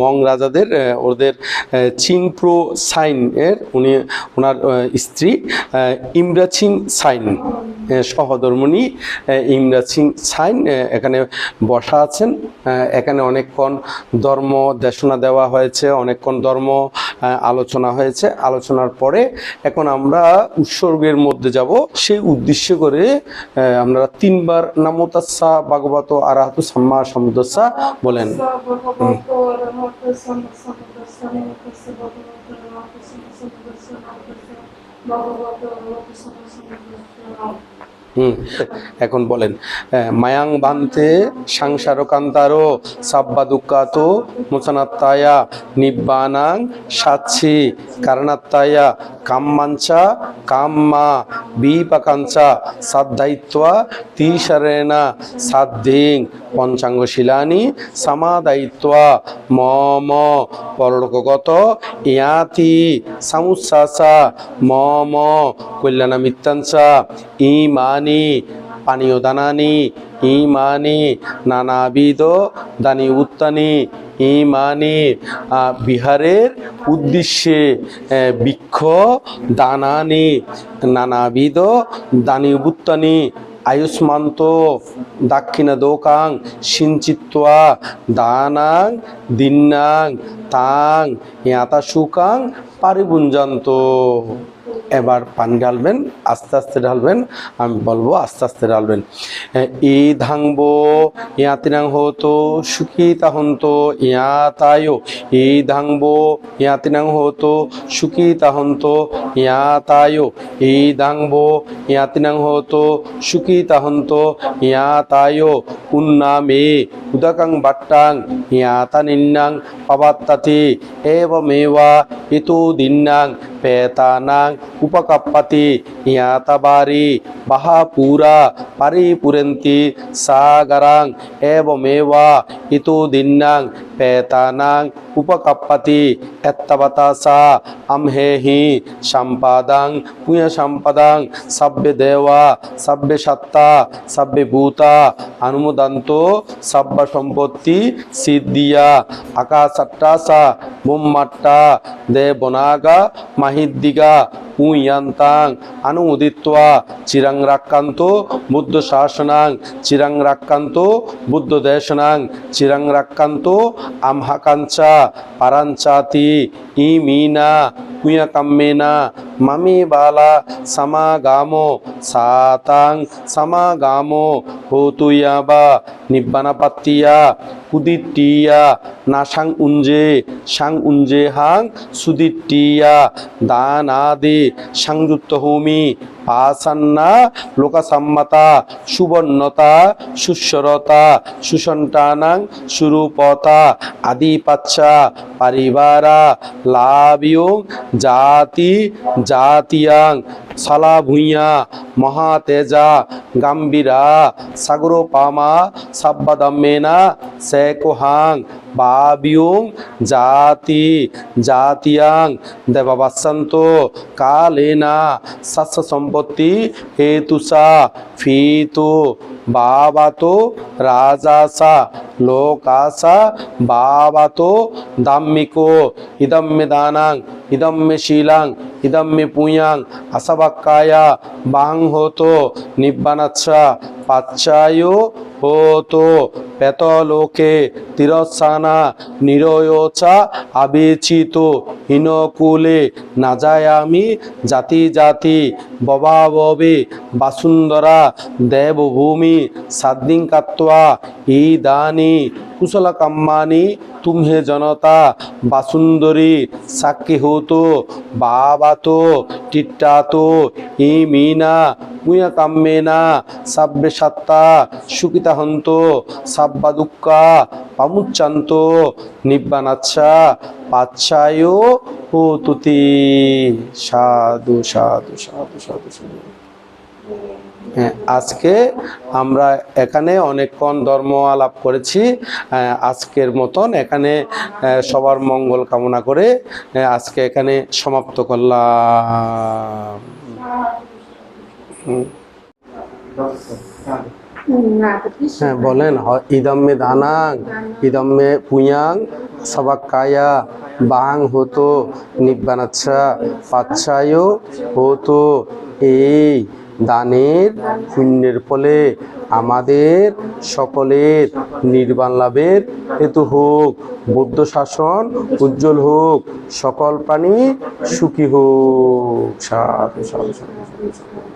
মং রাজাদের ওদের চিংপ্রো সাইন এর উনি ওনার স্ত্রী আহ, ইমরা চিং সাইন সহধর্মণী আহ, ইমরা চিং সাইন এখানে বসা আছেন এখানে অনেকক্ষণ ধর্ম দেশনা দেওয়া হয়েছে অনেকক্ষণ ধর্ম আলোচনা হয়েছে। আলোচনার পরে এখন আমরা উৎসর্গের মধ্যে যাব। সেই উদ্দেশ্য করে আমরা তিনবার নামতাসা ভাগবত আরাহাতু সাম্মা সমুদসা বলেন। এখন বলেন মায়াং বান্তে সাংসার কান্তারো সাব্বা দুঃখাতো মোচানাত্তায়া নিব্বানাং সাচ্ছি কারণাত্তায়া কাম্মাঞ্চা, কাম্মা বিপাকাঞ্চা সাধ্যায়িত্বা তিসারেণা সাধ্যিং পঞ্চাঙ্গশীলানি, সমাদায়িত্বা, মম, পরলোকগত, ইয়াতি সামুচ্ছাসা মম, কল্যাণমিত্তাঞ্চা, ইমানি পানীয় দানানি, ইমানি, নানাবিধ দানি উত্তানি, ইমানি বিহারের উদ্দেশ্যে বৃক্ষ দানানি, নানাবিধ দানি উত্তানি আয়ুষ্মান্ত দাক্ষিণ দোকাং, সিঞ্চিত্বা, দানাং, দিন্নাং, তাং ইয়াতা সুকাং পারিপুঞ্জান্ত এবার পানি ঢালবেন, আস্তে আস্তে ঢালবেন, আমি বলব আস্তে আস্তে ঢালবেন। ই ধাংব ইয়াতিনাং হতো সুখিতা হন্ত ইয়াতায় ই ধাংব ইয়াতিনাং হতো সুখিতা হন্ত ইয়াতায় ই ধাংব ইয়াতিনাং হতো সুখিতা হন্ত ইয়াতায় উন্নামে উদকাং বাট্টাং ইয়াতা নিন্নাং পাবাত্তাতি, এবমেবা ইতো দিন্নাং। පේතානං උපකප්පති ඥාතබාරී මහපූරා පරිපුරන්ති සාගරං ඒව මේවා හිතෝ දින්නං පේතානං উপকাপ্পাতি, এত্তাবাতাসা, আমহে হি, সম্পাদাং, পুয়া সম্পাদাং সব্যে দেওয়া সব্যে সত্তা সব্যে ভূতা অনুমোদন্ত সব্য সম্পত্তি, সিদ্ধিয়া আকাশাট্টাসা বোম্মাট্টা দেবনাগা, মাহিদ্দিগা পুয়ান্তাং অনুমোদিত্বা চিরাং রাক্কান্ত বুদ্ধ শাসনাং চিরাং রাক্কান্ত বুদ্ধ দেশনাং চিরাং রাক্কান্ত আমহাকাঞ্চা পারাঞ্চাতি ইমিনা কুয়া কাম্মেনা মামি বালা সমাগামো সাতাং সমাগামো হোতুয়াবা নিব্বানাপাত্তিয়া কুদিটিয়া নাসাং উঞ্জে সাং উঞ্জে হাং সুদিটিয়া দান আদি সংযুক্ত হোমি পাসান্না লোকাসাম্মাতা সুবর্ণতা, সুস্বরতা সুসন্তানাং সুরূপতা আদিপাচ্ছা পারিবারা লাভিয়ং জাতি, জাতিয়াং সালা ভূঁইয়া মহাতেজা, গাম্ভীরা, সাগরোপামা, সাব্বাদাম্মেনা সেকোহাং বাবিয়ং জাতি জাতিয়াং। দেবাবাসন্ত কালেনা শস্য সম্পত্তি হেতুসা ফিতো বাবাতো রাজাসা লোকাসা বাবাতো দাম্মিকো ইদম্মে দানাং ইদম্মে শিলাং ইদম্মে পুয়াং আসাবাক্কায়া বাং হতো নিব্বানাচ্ছা পাচ্চায় হতো। পেতলোকে তিরসানা নিরয়োচা আবেচিত। হীনকুলে না যায় আমি জাতি জাতি ববাববে বাসুন্দরা দেবভূমি সাদ্দিং কাত্বা এই দানি কুশল কাম্মানি তুমহে জনতা বাসুন্দরী সাক্ষী হতো বাবাতো টিট্টাতো ই মিনা মুয়া কাম্মেনা সাব্বে সত্তা সুকিতা হন্ত সাব্বা দুঃখা পামুচ্চান্ত নিব্বানাচ্ছা পাচ্ছায় ও তুতি সাধু সাধু সাধু সাধু সাধু। হ্যাঁ, আজকে আমরা এখানে অনেকক্ষণ ধর্ম আলাপ করেছি আজকের মতন এখানে সবার মঙ্গল কামনা করে আজকে এখানে সমাপ্ত করলাম। হুম। হ্যাঁ বলেন ইদম্মে দানাং ইদম্মে পুয়াং সবাক কায়া বাং হতো নিব্বানাচ্ছা পাচ্ছায় হতো। এই দানের পুণ্যের ফলে আমাদের সকলের নির্বাণ লাভের হেতু হোক বৌদ্ধ শাসন উজ্জ্বল হোক সকল প্রাণী সুখী হোক। সাধু সাধু সাধু।